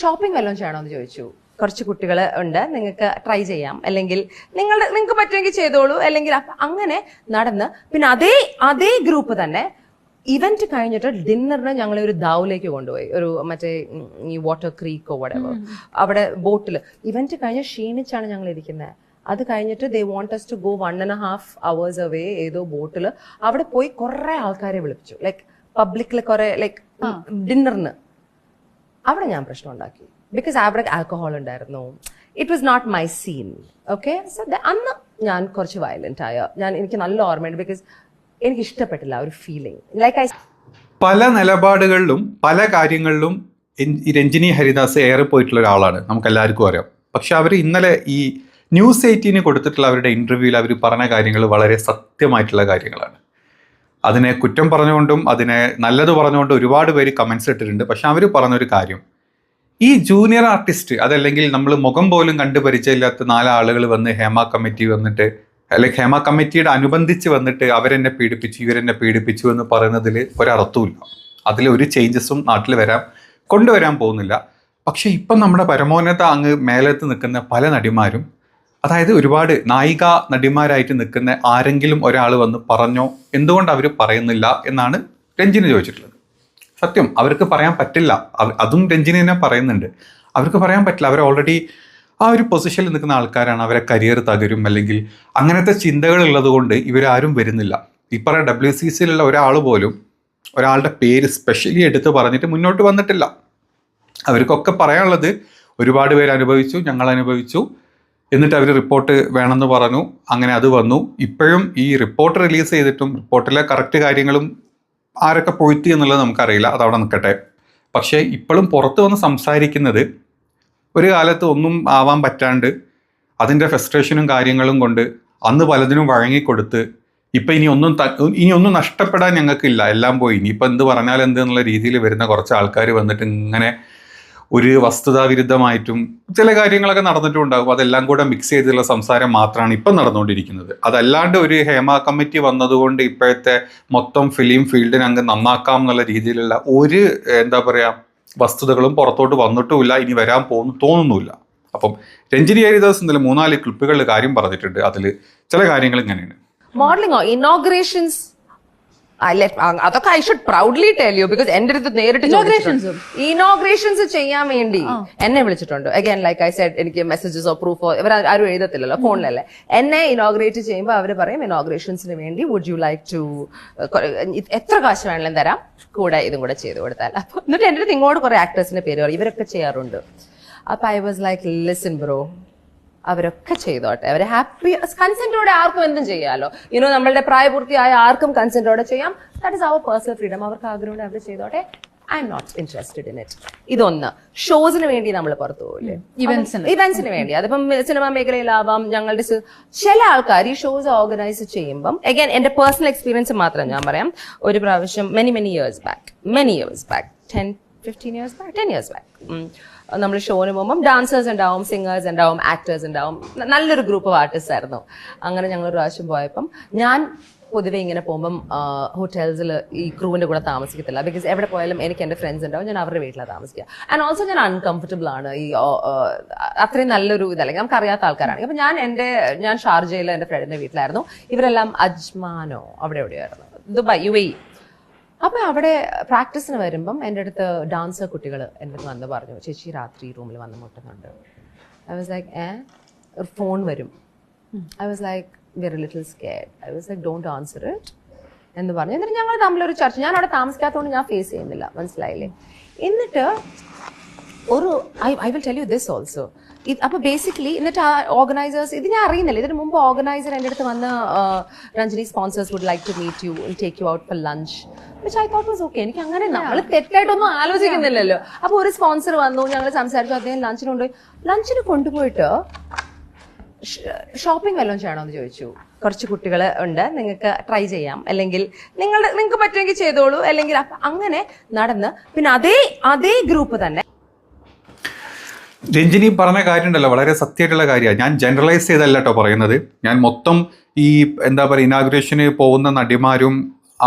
Shopping വല്ലതും ചെയ്യണമെന്ന് ചോദിച്ചു. കുറച്ച് കുട്ടികൾ ഉണ്ട്. നിങ്ങൾക്ക് ട്രൈ ചെയ്യാം. അല്ലെങ്കിൽ നിങ്ങളുടെ നിങ്ങൾക്ക് പറ്റുമെങ്കിൽ ചെയ്തോളൂ. അല്ലെങ്കിൽ അങ്ങനെ നടന്ന് പിന്നെ അതേ അതേ ഗ്രൂപ്പ് തന്നെ ഇവന്റ് കഴിഞ്ഞിട്ട് ഡിന്നറിന് ഞങ്ങളെ ഒരു ദാവിലേക്ക് കൊണ്ടുപോയി. ഒരു മറ്റേ ഈ വാട്ടർ ക്രീക്കോ വടവോ അവിടെ ബോട്ടിൽ ഇവന്റ് കഴിഞ്ഞ് ക്ഷീണിച്ചാണ് ഞങ്ങൾ ഇരിക്കുന്നത് അത് കഴിഞ്ഞിട്ട് they want us to go one and half hours away ഏതോ ബോട്ടിൽ അവിടെ പോയി കുറെ ആൾക്കാരെ വിളിപ്പിച്ചു. ലൈക് പബ്ലിക്കിൽ കുറെ ലൈക് ഡിന്നറിന് അവിടെ ഞാൻ പ്രശ്നം ഉണ്ടാക്കി. ബിക്കോസ് അവിടെ ആൽക്കഹോൾ ഉണ്ടായിരുന്നു. It was not my scene okay അന്ന് ഞാൻ കുറച്ച് വയലന്റ് ആയ ഞാൻ എനിക്ക് നല്ല ഓർമ്മയുണ്ട് ബിക്കോസ് എനിക്ക് ഇഷ്ടപ്പെട്ടില്ല ഒരു ഫീലിംഗ് ലൈക്ക് ഐ പല നിലപാടുകളിലും പല കാര്യങ്ങളിലും രഞ്ജിനി ഹരിദാസ് ഏറെ പോയിട്ടുള്ള ഒരാളാണ്. നമുക്ക് എല്ലാവർക്കും അറിയാം. പക്ഷെ അവർ ഇന്നലെ ഈ ന്യൂസ് എയ്റ്റീന് കൊടുത്തിട്ടുള്ള അവരുടെ ഇന്റർവ്യൂവിൽ അവർ പറഞ്ഞ കാര്യങ്ങൾ വളരെ സത്യമായിട്ടുള്ള കാര്യങ്ങളാണ്. അതിനെ കുറ്റം പറഞ്ഞുകൊണ്ടും അതിനെ നല്ലത് പറഞ്ഞുകൊണ്ടും ഒരുപാട് പേര് കമൻസ് ഇട്ടിട്ടുണ്ട്. പക്ഷെ അവർ പറഞ്ഞൊരു കാര്യം. ഈ ജൂനിയർ ആർട്ടിസ്റ്റ് അതല്ലെങ്കിൽ നമ്മൾ മുഖം പോലും കണ്ട് പരിചയമില്ലാത്ത നാലാളുകൾ വന്ന് ഹേമ കമ്മിറ്റി വന്നിട്ട് അല്ലെങ്കിൽ ഹേമ കമ്മിറ്റിയുടെ അനുബന്ധിച്ച് വന്നിട്ട് അവരെന്നെ പീഡിപ്പിച്ചു ഇവരെന്നെ പീഡിപ്പിച്ചു എന്ന് പറയുന്നതിൽ ഒരർത്ഥവുമില്ല. അതിൽ ഒരു ചേഞ്ചസും നാട്ടിൽ വരാൻ കൊണ്ടുവരാൻ പോകുന്നില്ല. പക്ഷേ ഇപ്പം നമ്മുടെ പരമോന്നത അങ്ങ് മേലത്ത് നിൽക്കുന്ന പല നടിമാരും അതായത് ഒരുപാട് നായിക നടിമാരായിട്ട് നിൽക്കുന്ന ആരെങ്കിലും ഒരാൾ വന്ന് പറഞ്ഞോ? എന്തുകൊണ്ട് അവർ പറയുന്നില്ല എന്നാണ് രഞ്ജിനി ചോദിച്ചിട്ടുള്ളത്. സത്യം അവർക്ക് പറയാൻ പറ്റില്ല. അതും രഞ്ജിനി തന്നെ പറയുന്നുണ്ട്. അവർക്ക് പറയാൻ പറ്റില്ല. അവർ ഓൾറെഡി ആ ഒരു പൊസിഷനിൽ നിൽക്കുന്ന ആൾക്കാരാണ്. അവരെ കരിയർ തകരും അല്ലെങ്കിൽ അങ്ങനത്തെ ചിന്തകൾ ഉള്ളത് കൊണ്ട് ഇവരാരും വരുന്നില്ല. ഈ പറയുന്ന ഡബ്ല്യു സി സിയിലുള്ള ഒരാൾ പോലും ഒരാളുടെ പേര് സ്പെഷ്യലി എടുത്ത് പറഞ്ഞിട്ട് മുന്നോട്ട് വന്നിട്ടില്ല. അവർക്കൊക്കെ പറയാനുള്ളത് ഒരുപാട് പേര് അനുഭവിച്ചു ഞങ്ങൾ അനുഭവിച്ചു. എന്നിട്ട് അവർ റിപ്പോർട്ട് വേണമെന്ന് പറഞ്ഞു. അങ്ങനെ അത് വന്നു. ഇപ്പോഴും ഈ റിപ്പോർട്ട് റിലീസ് ചെയ്തിട്ടും റിപ്പോർട്ടിലെ കറക്റ്റ് കാര്യങ്ങളും ആരൊക്കെ പൊഴുത്തി എന്നുള്ളത് നമുക്കറിയില്ല. അതവിടെ നിൽക്കട്ടെ. പക്ഷേ ഇപ്പോഴും പുറത്ത് വന്ന് സംസാരിക്കുന്നത് ഒരു കാലത്ത് ഒന്നും ആവാൻ പറ്റാണ്ട് അതിന്റെ ഫ്രസ്ട്രേഷനും കാര്യങ്ങളും കൊണ്ട് അന്ന് പലതിനും വഴങ്ങിക്കൊടുത്ത് ഇപ്പം ഇനി ഒന്നും ഇനി ഒന്നും നഷ്ടപ്പെടാൻ ഞങ്ങൾക്കില്ല. എല്ലാം പോയി. ഇനിയിപ്പോൾ എന്ത് പറഞ്ഞാൽ എന്ത് എന്നുള്ള രീതിയിൽ വരുന്ന കുറച്ച് ആൾക്കാർ വന്നിട്ട് ഇങ്ങനെ ഒരു വസ്തുതാവിരുദ്ധമായിട്ടും ചില കാര്യങ്ങളൊക്കെ നടന്നിട്ടും ഉണ്ടാകും അതെല്ലാം കൂടെ മിക്സ് ചെയ്തുള്ള സംസാരം മാത്രമാണ് ഇപ്പം നടന്നുകൊണ്ടിരിക്കുന്നത്. അതല്ലാണ്ട് ഒരു ഹേമ കമ്മിറ്റി വന്നതുകൊണ്ട് ഇപ്പോഴത്തെ മൊത്തം ഫിലിം ഫീൽഡിനെ അങ്ങ് നന്നാക്കാം എന്നുള്ള രീതിയിലുള്ള ഒരു എന്താ പറയുക വസ്തുതകളും പുറത്തോട്ട് വന്നിട്ടുമില്ല. ഇനി വരാൻ പോകുന്നു തോന്നുന്നുമില്ല. അപ്പം രഞ്ജിനി ഹരിദാസ് ഇന്നലെ മൂന്നാൽ ക്ലിപ്പുകളിൽ കാര്യം പറഞ്ഞിട്ടുണ്ട്. അതിൽ ചില കാര്യങ്ങൾ ഇങ്ങനെയാണ്. മോഡലിംഗോ ഇനോഗ്രേഷൻസ് അതൊക്കെ I should proudly tell you because എന്റെ അടുത്ത് നേരിട്ട് ഇനോഗ്രേഷൻസ് ചെയ്യാൻ വേണ്ടി എന്നെ വിളിച്ചിട്ടുണ്ട്. അഗൈൻ ലൈക്ക് ഐ സെഡ് എനിക്ക് മെസ്സേജസോ പ്രൂഫോ ഇവർ ആരും എഴുതത്തില്ലല്ലോ ഫോണിലല്ലേ. എന്നെ ഇനോഗ്രേറ്റ് ചെയ്യുമ്പോൾ അവർ പറയും ഇനോഗ്രേഷൻസിന് വേണ്ടി വുഡ് യു ലൈക്ക് ടു എത്ര കാശ് വേണമെങ്കിലും തരാം? കൂടെ ഇതും കൂടെ ചെയ്തു കൊടുത്താൽ. അപ്പൊ എന്നിട്ട് എന്റെ അടുത്ത് ഇങ്ങോട്ട് കുറെ ആക്ടേഴ്സിന്റെ പേര് പറയും. ഇവരൊക്കെ ചെയ്യാറുണ്ട്. അപ്പൊ I was like listen bro അവരൊക്കെ ചെയ്തോട്ടെ. അവരെ ഹാപ്പി കൺസെന്റോടെ ആർക്കും എന്തും ചെയ്യാലോ. ഇനോ നമ്മളുടെ പ്രായപൂർത്തിയായ ആർക്കും കൺസെന്റോടെ ചെയ്യാം. ദാറ്റ് ഇസ് അവർ പേഴ്സണൽ ഫ്രീഡം അവർക്ക് ആഗ്രഹമുണ്ട് അവർ ചെയ്തോട്ടെ. I'm not interested in it ഇതൊന്ന്. ഷോസിന് വേണ്ടി നമ്മൾ പുറത്തു പോകില്ലേ ഇവന്റ്സിന് ഇവന്റ്സിന് വേണ്ടി. അതിപ്പം സിനിമാ മേഖലയിലാവാം ഞങ്ങളുടെ ചില ആൾക്കാർ ഈ ഷോസ് ഓർഗനൈസ് ചെയ്യുമ്പം അഗൈൻ എന്റെ പേഴ്സണൽ എക്സ്പീരിയൻസ് മാത്രം ഞാൻ പറയാം. ഒരു പ്രാവശ്യം many many years back many years back ten fifteen years back ten years back നമ്മൾ ഷോന് പോകുമ്പം ഡാൻസേഴ്സ് ഉണ്ടാവും സിംഗേഴ്സ് ഉണ്ടാവും ആക്ടേഴ്സ് ഉണ്ടാവും. നല്ലൊരു ഗ്രൂപ്പ് ഓഫ് ആർട്ടിസ്റ്റ് ആയിരുന്നു. അങ്ങനെ ഞങ്ങൾ ഒരു പ്രാവശ്യം പോയപ്പം ഞാൻ പൊതുവെ ഇങ്ങനെ പോകുമ്പം ഹോട്ടൽസിൽ ഈ ക്രൂവിന്റെ കൂടെ താമസിക്കത്തില്ല. ബിക്കോസ് എവിടെ പോയാലും എനിക്ക് എന്റെ ഫ്രണ്ട്സ് ഉണ്ടാവും ഞാൻ അവരുടെ വീട്ടിലാണ് താമസിക്കുക. ആൻഡ് ഓൾസോ ഞാൻ അൺകംഫർട്ടബിൾ ആണ് ഈ അത്രയും നല്ലൊരു ഇതല്ലെങ്കിൽ നമുക്ക് അറിയാത്ത ആൾക്കാരാണ്. അപ്പം ഞാൻ എന്റെ ഞാൻ ഷാർജയിൽ എന്റെ ഫ്രണ്ടിന്റെ വീട്ടിലായിരുന്നു. ഇവരെല്ലാം അജ്മാനോ അവിടെ എവിടെയായിരുന്നു? ദുബായ് യു എ അപ്പൊ അവിടെ പ്രാക്ടീസിന് വരുമ്പം എന്റെ അടുത്ത് ഡാൻസർ കുട്ടികൾ എന്റെ അടുത്ത് വന്ന് പറഞ്ഞു ചേച്ചി രാത്രി റൂമിൽ വന്ന് മുട്ടുന്നുണ്ട്. ഐ വാസ് ലൈക്ക് ഏ? ഒരു ഫോൺ വരും. I was like very little scared I was like don't answer it എന്ന് പറഞ്ഞു. എന്നിട്ട് ഞങ്ങൾ തമ്മിലൊരു ചർച്ച. ഞാൻ അവിടെ താമസിക്കാത്തതുകൊണ്ട് ഞാൻ ഫേസ് ചെയ്യുന്നില്ല. മനസ്സിലായില്ലേ? എന്നിട്ട് ഒരു I I will tell you this also അപ്പൊ ബേസിക്കലി എന്നിട്ട് ആ ഓർഗനൈസേഴ്സ് ഇത് ഞാൻ അറിയുന്നില്ല. ഇതിന് മുമ്പ് ഓർഗനൈസർ എന്റെ അടുത്ത് വന്ന് Ranjini sponsors would like to meet you take you out for lunch which I thought was okay എനിക്ക് അങ്ങനെ നമ്മൾ തെറ്റായിട്ടൊന്നും ആലോചിക്കുന്നില്ലല്ലോ. അപ്പൊ ഒരു സ്പോൺസർ വന്നു ഞങ്ങൾ സംസാരിച്ചു അദ്ദേഹം ലഞ്ചിന് കൊണ്ടുപോയി. ലഞ്ചിന് കൊണ്ടുപോയിട്ട് ഷോപ്പിംഗ് വല്ലതും ചെയ്യണോ എന്ന് ചോദിച്ചു. കുറച്ച് കുട്ടികൾ ഉണ്ട് നിങ്ങൾക്ക് ട്രൈ ചെയ്യാം. അല്ലെങ്കിൽ നിങ്ങളുടെ നിങ്ങൾക്ക് പറ്റുമെങ്കിൽ ചെയ്തോളൂ. അല്ലെങ്കിൽ അങ്ങനെ നടന്ന് പിന്നെ അതേ അതേ ഗ്രൂപ്പ് തന്നെ രഞ്ജിനി പറഞ്ഞ കാര്യമുണ്ടല്ലോ വളരെ സത്യമായിട്ടുള്ള കാര്യമാണ്. ഞാൻ ജനറലൈസ് ചെയ്തല്ല കേട്ടോ പറയുന്നത്. ഞാൻ മൊത്തം ഈ എന്താ പറയുക ഇനാഗ്രേഷന് പോകുന്ന നടിമാരും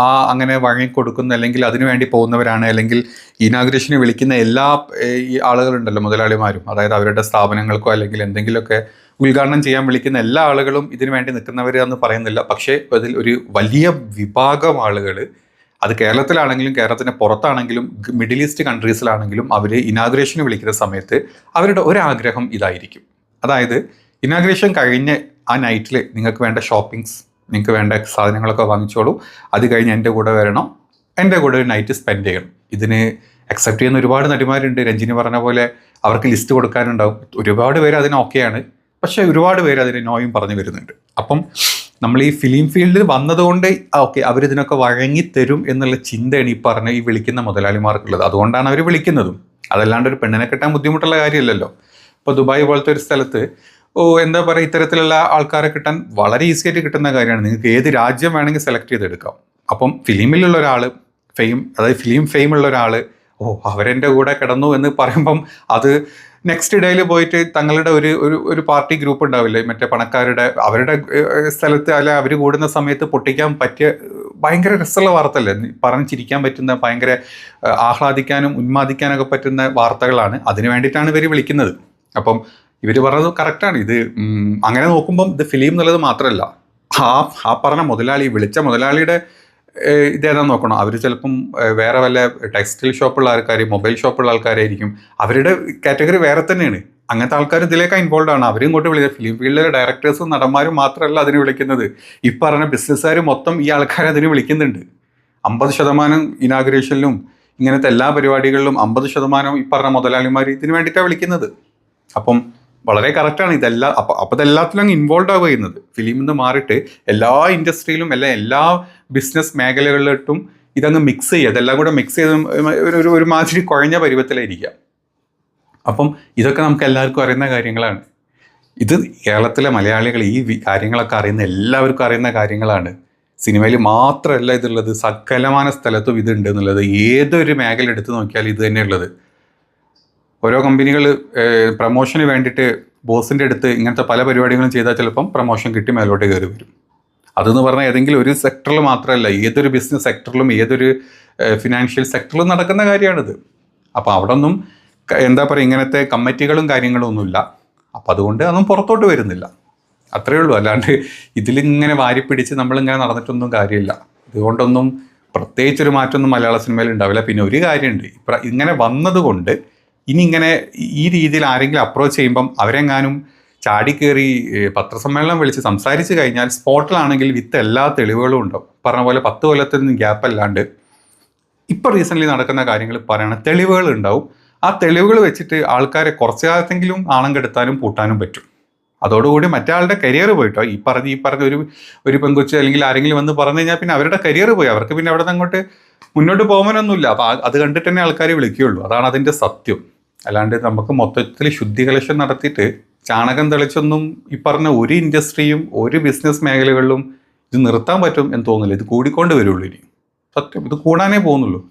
ആ അങ്ങനെ വഴങ്ങിക്കൊടുക്കുന്ന അല്ലെങ്കിൽ അതിനുവേണ്ടി പോകുന്നവരാണ് അല്ലെങ്കിൽ ഇനാഗ്രേഷന് വിളിക്കുന്ന എല്ലാ ഈ ആളുകളുണ്ടല്ലോ മുതലാളിമാരും. അതായത് അവരുടെ സ്ഥാപനങ്ങൾക്കോ അല്ലെങ്കിൽ എന്തെങ്കിലുമൊക്കെ ഉദ്ഘാടനം ചെയ്യാൻ വിളിക്കുന്ന എല്ലാ ആളുകളും ഇതിനു വേണ്ടി നിൽക്കുന്നവരാന്ന് പറയുന്നില്ല. പക്ഷേ അതിൽ ഒരു വലിയ വിഭാഗം ആളുകൾ അത് കേരളത്തിലാണെങ്കിലും കേരളത്തിന് പുറത്താണെങ്കിലും മിഡിൽ ഈസ്റ്റ് കൺട്രീസിലാണെങ്കിലും അവർ ഇനാഗ്രേഷന് വിളിക്കുന്ന സമയത്ത് അവരുടെ ഒരാഗ്രഹം ഇതായിരിക്കും. അതായത് ഇനാഗ്രേഷൻ കഴിഞ്ഞ് ആ നൈറ്റിൽ നിങ്ങൾക്ക് വേണ്ട ഷോപ്പിങ്സ് നിങ്ങൾക്ക് വേണ്ട സാധനങ്ങളൊക്കെ വാങ്ങിച്ചോളൂ. അത് കഴിഞ്ഞ് എന്റെ കൂടെ വരണം. എന്റെ കൂടെ ഒരു നൈറ്റ് സ്പെൻഡ് ചെയ്യണം. ഇതിന് അക്സെപ്റ്റ് ചെയ്യുന്ന ഒരുപാട് നടിമാരുണ്ട്. രഞ്ജിനി പറഞ്ഞ പോലെ അവർക്ക് ലിസ്റ്റ് കൊടുക്കാനുണ്ടാവും. ഒരുപാട് പേര് അതിന് ഓക്കെയാണ് പക്ഷേ ഒരുപാട് പേര് അതിന് നോയും പറഞ്ഞു വരുന്നുണ്ട്. അപ്പം നമ്മൾ ഈ ഫിലിം ഫീൽഡിൽ വന്നതുകൊണ്ട് ഓക്കെ അവരിതിനൊക്കെ വഴങ്ങി തരും എന്നുള്ള ചിന്തയാണ് ഈ പറഞ്ഞ ഈ വിളിക്കുന്ന മുതലാളിമാർക്കുള്ളത്. അതുകൊണ്ടാണ് അവർ വിളിക്കുന്നതും. അതല്ലാണ്ട് ഒരു പെണ്ണിനെ കിട്ടാൻ ബുദ്ധിമുട്ടുള്ള കാര്യമല്ലല്ലോ. ഇപ്പോൾ ദുബായ് പോലത്തെ ഒരു സ്ഥലത്ത് ഓ എന്താ പറയുക ഇത്തരത്തിലുള്ള ആൾക്കാരെ കിട്ടാൻ വളരെ ഈസി ആയിട്ട് കിട്ടുന്ന കാര്യമാണ്. നിങ്ങൾക്ക് ഏത് രാജ്യം വേണമെങ്കിൽ സെലക്ട് ചെയ്തെടുക്കാം. അപ്പം ഫിലിമിലുള്ള ഒരാൾ ഫെയിം അതായത് ഫിലിം ഫെയിം ഉള്ള ഒരാൾ ഓ അവരെന്റെ കൂടെ കിടന്നു എന്ന് പറയുമ്പം അത് നെക്സ്റ്റ് ഡേയിൽ പോയിട്ട് തങ്ങളുടെ ഒരു ഒരു ഒരു പാർട്ടി ഗ്രൂപ്പ് ഉണ്ടാവില്ലേ? മറ്റേ പണക്കാരുടെ അവരുടെ സ്ഥലത്ത് അല്ലെ അവർ കൂടുന്ന സമയത്ത് പൊട്ടിക്കാൻ പറ്റിയ ഭയങ്കര രസമുള്ള വാർത്തയല്ലേ? പറഞ്ഞ് ചിരിക്കാൻ പറ്റുന്ന ഭയങ്കര ആഹ്ലാദിക്കാനും ഉന്മാദിക്കാനൊക്കെ പറ്റുന്ന വാർത്തകളാണ്. അതിന് വേണ്ടിയിട്ടാണ് ഇവർ വിളിക്കുന്നത്. അപ്പം ഇവർ പറഞ്ഞത് കറക്റ്റാണ്. ഇത് അങ്ങനെ നോക്കുമ്പം ഇത് ഫിലിം എന്നുള്ളത് മാത്രമല്ല ആ ആ പറഞ്ഞ മുതലാളി വിളിച്ച മുതലാളിയുടെ ഇതേതാന്ന് നോക്കണം? അവർ ചിലപ്പം വേറെ വല്ല ടെക്സ്റ്റൈൽ ഷോപ്പുള്ള ആൾക്കാർ മൊബൈൽ ഷോപ്പുള്ള ആൾക്കാരായിരിക്കും. അവരുടെ കാറ്റഗറി വേറെ തന്നെയാണ്. അങ്ങനത്തെ ആൾക്കാർ ഇതിലേക്ക് ഇൻവോൾവ് ആണ്. അവരും ഇങ്ങോട്ട് വിളിക്കുക ഫിലിം ഫീൽഡിലെ ഡയറക്ടേഴ്സും നടന്മാരും മാത്രമല്ല അതിന് വിളിക്കുന്നത്. ഈ പറഞ്ഞ ബിസിനസ്സുകാർ മൊത്തം ഈ ആൾക്കാരെ അതിന് വിളിക്കുന്നുണ്ട്. അമ്പത് ശതമാനം ഇനാഗ്രേഷനിലും ഇങ്ങനത്തെ എല്ലാ പരിപാടികളിലും അമ്പത് ശതമാനം ഈ പറഞ്ഞ മുതലാളിമാർ ഇതിന് വേണ്ടിയിട്ടാണ് വിളിക്കുന്നത്. അപ്പം വളരെ കറക്റ്റാണ് ഇതെല്ലാം അപ്പം അപ്പം ഇതെല്ലാത്തിലും അങ്ങ് ഇൻവോൾവ് ആവുക ചെയ്യുന്നത്. ഫിലിമിൽ നിന്ന് മാറിയിട്ട് എല്ലാ ഇൻഡസ്ട്രിയിലും എല്ലാ എല്ലാ ബിസിനസ് മേഖലകളിലോട്ടും ഇതങ്ങ് മിക്സ് ചെയ്യുക. ഇതെല്ലാം കൂടെ മിക്സ് ചെയ്ത് ഒരു ഒരുമാതിരി കുഴഞ്ഞ പരുവത്തിലായിരിക്കുക. അപ്പം ഇതൊക്കെ നമുക്ക് എല്ലാവർക്കും അറിയുന്ന കാര്യങ്ങളാണ്. ഇത് കേരളത്തിലെ മലയാളികൾ ഈ കാര്യങ്ങളൊക്കെ അറിയുന്ന എല്ലാവർക്കും അറിയുന്ന കാര്യങ്ങളാണ്. സിനിമയിൽ മാത്രമല്ല ഇതുള്ളത്. സകലമാന സ്ഥലത്തും ഇതുണ്ട് എന്നുള്ളത്. ഏതൊരു മേഖല എടുത്ത് നോക്കിയാലും ഇത് തന്നെയുള്ളത് ഓരോ കമ്പനികൾ പ്രമോഷന് വേണ്ടിയിട്ട് ബോസിന്റെ അടുത്ത് ഇങ്ങനത്തെ പല പരിപാടികളും ചെയ്താൽ ചിലപ്പം പ്രമോഷൻ കിട്ടി മേലോട്ട് കയറി വരും. അതെന്ന് പറഞ്ഞാൽ ഏതെങ്കിലും ഒരു സെക്ടറിൽ മാത്രമല്ല ഏതൊരു ബിസിനസ് സെക്ടറിലും ഏതൊരു ഫിനാൻഷ്യൽ സെക്ടറിലും നടക്കുന്ന കാര്യമാണിത് അപ്പോൾ അവിടെ ഒന്നും എന്താ പറയുക ഇങ്ങനത്തെ കമ്മിറ്റികളും കാര്യങ്ങളും ഒന്നുമില്ല. അപ്പം അതുകൊണ്ട് അതൊന്നും പുറത്തോട്ട് വരുന്നില്ല. അത്രയേ ഉള്ളൂ. അല്ലാണ്ട് ഇതിലിങ്ങനെ വാരിപ്പിടിച്ച് നമ്മളിങ്ങനെ നടന്നിട്ടൊന്നും കാര്യമില്ല. ഇതുകൊണ്ടൊന്നും പ്രത്യേകിച്ചൊരു മാറ്റമൊന്നും മലയാള സിനിമയിൽ ഉണ്ടാവില്ല. പിന്നെ ഒരു കാര്യമുണ്ട്. ഇങ്ങനെ വന്നതുകൊണ്ട് ഇനി ഇങ്ങനെ ഈ രീതിയിൽ ആരെങ്കിലും അപ്രോച്ച് ചെയ്യുമ്പം അവരെങ്ങാനും ചാടിക്കേറി പത്രസമ്മേളനം വിളിച്ച് സംസാരിച്ച് കഴിഞ്ഞാൽ സ്പോട്ടിലാണെങ്കിൽ വിത്ത് എല്ലാ തെളിവുകളും ഉണ്ടാവും. പറഞ്ഞ പോലെ പത്ത് കൊല്ലത്തിൽ ഗ്യാപ്പ് അല്ലാണ്ട്. ഇപ്പോൾ റീസെന്റ്ലി നടക്കുന്ന കാര്യങ്ങൾ പറയണ തെളിവുകൾ ഉണ്ടാവും. ആ തെളിവുകൾ വെച്ചിട്ട് ആൾക്കാരെ കുറച്ച് കാലത്തെങ്കിലും ആണം കെടുത്താനും പൂട്ടാനും പറ്റും. അതോടുകൂടി മറ്റാളുടെ കരിയർ പോയിട്ടോ. ഈ പറഞ്ഞ ഈ പറഞ്ഞ ഒരു ഒരു പെങ്കൊച്ച് അല്ലെങ്കിൽ ആരെങ്കിലും വന്ന് പറഞ്ഞു കഴിഞ്ഞാൽ പിന്നെ അവരുടെ കരിയർ പോയി. അവർക്ക് പിന്നെ അവിടെ നിന്ന് അങ്ങോട്ട് മുന്നോട്ട് പോകാനൊന്നുമില്ല. അപ്പോൾ അത് കണ്ടിട്ട് തന്നെ ആൾക്കാർ വിളിക്കുകയുള്ളൂ. അതാണ് അതിന്റെ സത്യം. അല്ലാണ്ട് നമുക്ക് മൊത്തത്തിൽ ശുദ്ധി കലക്ഷൻ നടത്തിയിട്ട് ചാണകം തെളിച്ചൊന്നും ഈ പറഞ്ഞ ഒരു ഇൻഡസ്ട്രിയും ഒരു ബിസിനസ് മേഖലകളിലും ഇത് നിർത്താൻ പറ്റും എന്ന് തോന്നുന്നില്ല. ഇത് കൂടിക്കൊണ്ട് വരുള്ളൂ ഇനി. സത്യം. ഇത് കൂടാനേ പോകുന്നുള്ളൂ.